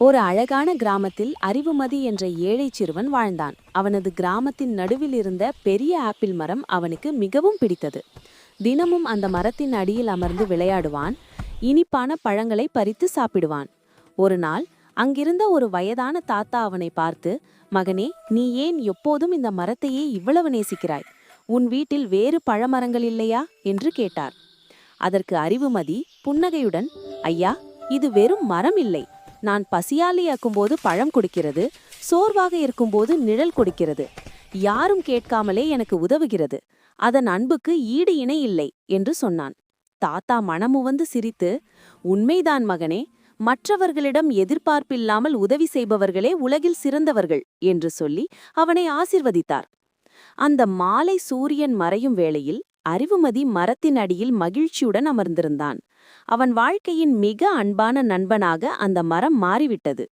ஒரு அழகான கிராமத்தில் அறிவுமதி என்ற ஏழை சிறுவன் வாழ்ந்தான். அவனது கிராமத்தின் நடுவில் இருந்த பெரிய ஆப்பிள் மரம் அவனுக்கு மிகவும் பிடித்தது. தினமும் அந்த மரத்தின் அடியில் அமர்ந்து விளையாடுவான் இனிப்பான பழங்களை பறித்து சாப்பிடுவான். ஒரு நாள் அங்கிருந்த ஒரு வயதான தாத்தா அவனை பார்த்து மகனே நீ ஏன் எப்போதும் இந்த மரத்தையே இவ்வளவு நேசிக்கிறாய்? உன் வீட்டில் வேறு பழமரங்கள் இல்லையா? என்று கேட்டார். அதற்கு அறிவுமதி புன்னகையுடன் ஐயா இது வெறும் மரம் இல்லை. நான் பசியாலியாக்கும்போது பழம் கொடுக்கிறது சோர்வாக இருக்கும்போது நிழல் கொடுக்கிறது. யாரும் கேட்காமலே எனக்கு உதவுகிறது. அதன் அன்புக்கு ஈடு இணை இல்லை என்று சொன்னான். தாத்தா மனமுவந்து சிரித்து உண்மைதான் மகனே மற்றவர்களிடம் எதிர்பார்ப்பில்லாமல் உதவி செய்பவர்களே உலகில் சிறந்தவர்கள் என்று சொல்லி அவனை ஆசிர்வதித்தார். அந்த மாலை சூரியன் மறையும் வேளையில் அறிவுமதி மரத்தின் அடியில் மகிழ்ச்சியுடன் அமர்ந்திருந்தான். அவன் வாழ்க்கையின் மிக அன்பான நண்பனாக அந்த மரம் மாறிவிட்டது.